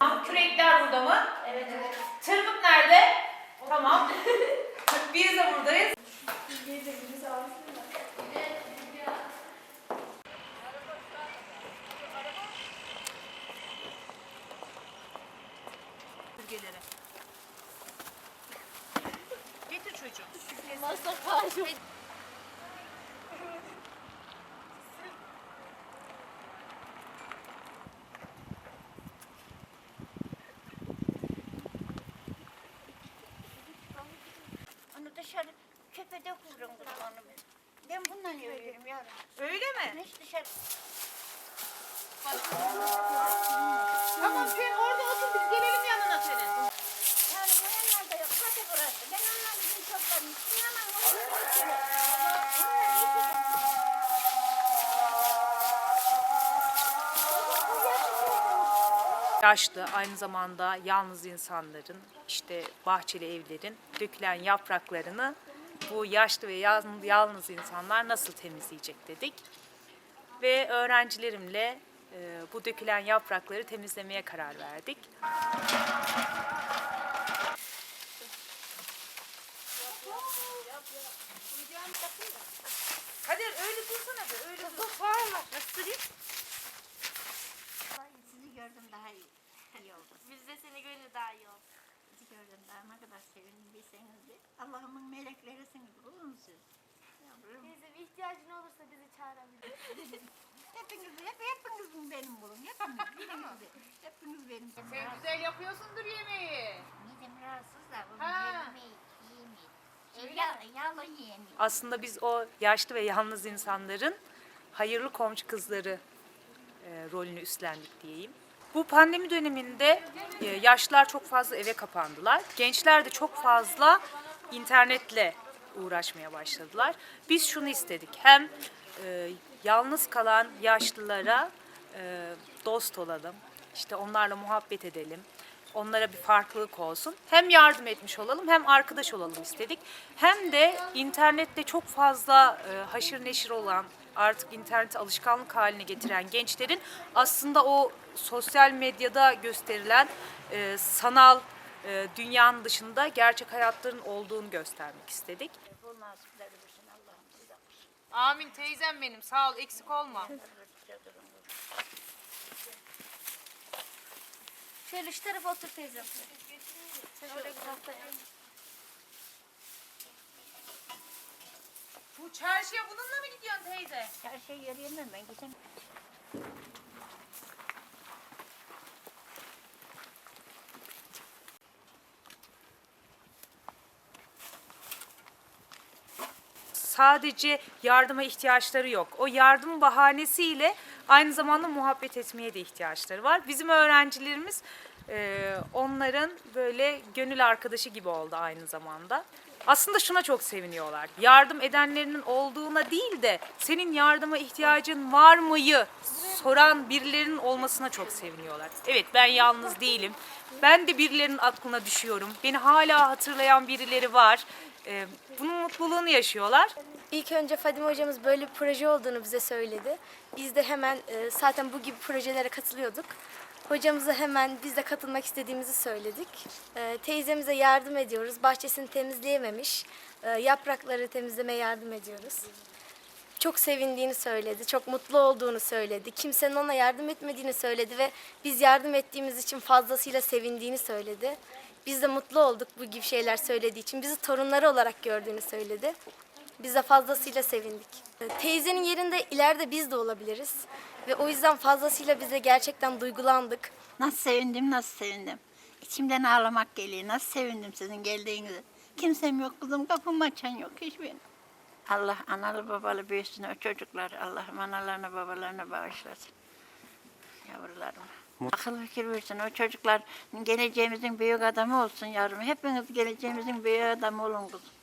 Kürekler burada mı? Evet evet. Tırmık nerede? Tamam. Biz de buradayız. Bölgelere. Getir çocuğum. Onu dışarı köpede vurun onu. Ben bundan yürüyorum yavrum. Öyle mi? Hiç dışarı. Tamam sen orada otur biz gelelim yanına senin. Yani bu yanlarda yok. Hadi burası. Ben onları bizim toplamıştım ama onu yaşlı aynı zamanda yalnız insanların işte bahçeli evlerin dökülen yapraklarını bu yaşlı ve yal- yalnız insanlar nasıl temizleyecek dedik. Ve öğrencilerimle e, bu dökülen yaprakları temizlemeye karar verdik. Kadir öyle dursana be öyle dur. Sizi gördüm daha iyi. iyi oldu. Biz de seni görünce daha iyi oldu. Bilseniz de. Allah'ımın meleklerisiniz. Bulun siz. Yavrum. Teyze bir ihtiyacın olursa bizi çağırabilir. Hepiniz, hep, hepiniz benim bulun. Hepiniz, hepiniz, hepiniz benim. Sen güzel yapıyorsundur yemeği. Midem rahatsız da bunu Ha. yemeyi yiyemeyim. Ev yağ, yağlı yiyemeyim. Aslında biz o yaşlı ve yalnız insanların hayırlı komşu kızları e, rolünü üstlendik diyeyim. Bu pandemi döneminde e, yaşlılar çok fazla eve kapandılar. Gençler de çok fazla internetle uğraşmaya başladılar. Biz şunu istedik. Hem e, yalnız kalan yaşlılara e, dost olalım. işte onlarla muhabbet edelim. Onlara bir farklılık olsun. Hem yardım etmiş olalım hem arkadaş olalım istedik. Hem de internette çok fazla e, haşır neşir olan artık interneti alışkanlık haline getiren gençlerin aslında o sosyal medyada gösterilen e, sanal e, dünyanın dışında gerçek hayatların olduğunu göstermek istedik. Bu nasipleri versin Allah'ım size. Amin teyzem benim sağ ol eksik olma. Şöyle şu tarafa otur teyzem. Sen oraya bir Bu çarşıya bununla mı gidiyorsun teyze? Şey yürüyemem ben gideyim. sadece yardıma ihtiyaçları yok. O yardım bahanesiyle aynı zamanda muhabbet etmeye de ihtiyaçları var. Bizim öğrencilerimiz e, onların böyle gönül arkadaşı gibi oldu aynı zamanda. Aslında şuna çok seviniyorlar. Yardım edenlerinin olduğuna değil de senin yardıma ihtiyacın var mıyı soran birilerinin olmasına çok seviniyorlar. Evet ben yalnız değilim. Ben de birilerinin aklına düşüyorum. Beni hala hatırlayan birileri var. E, bunun mutluluğunu yaşıyorlar. İlk önce Fadime hocamız böyle bir proje olduğunu bize söyledi. Biz de hemen e, zaten bu gibi projelere katılıyorduk. Hocamıza hemen biz de katılmak istediğimizi söyledik. E, teyzemize yardım ediyoruz. Bahçesini temizleyememiş. E, yaprakları temizlemeye yardım ediyoruz. Çok sevindiğini söyledi, çok mutlu olduğunu söyledi. Kimsenin ona yardım etmediğini söyledi ve biz yardım ettiğimiz için fazlasıyla sevindiğini söyledi. Biz de mutlu olduk bu gibi şeyler söylediği için. Bizi torunları olarak gördüğünü söyledi. Biz de fazlasıyla sevindik. Teyzenin yerinde ileride biz de olabiliriz. Ve o yüzden fazlasıyla bize gerçekten duygulandık. Nasıl sevindim, nasıl sevindim. İçimden ağlamak geliyor. Nasıl sevindim sizin geldiğinize. Kimsem yok kızım, kapımı açan yok hiçbirini. Allah analı babalı büyüsün o çocuklar. Allah'ım analarına babalarına bağışlasın. Yavrularım. Akıl fikir versin o çocuklar geleceğimizin büyük adamı olsun yavrum. Hepiniz geleceğimizin büyük adamı olun kızım.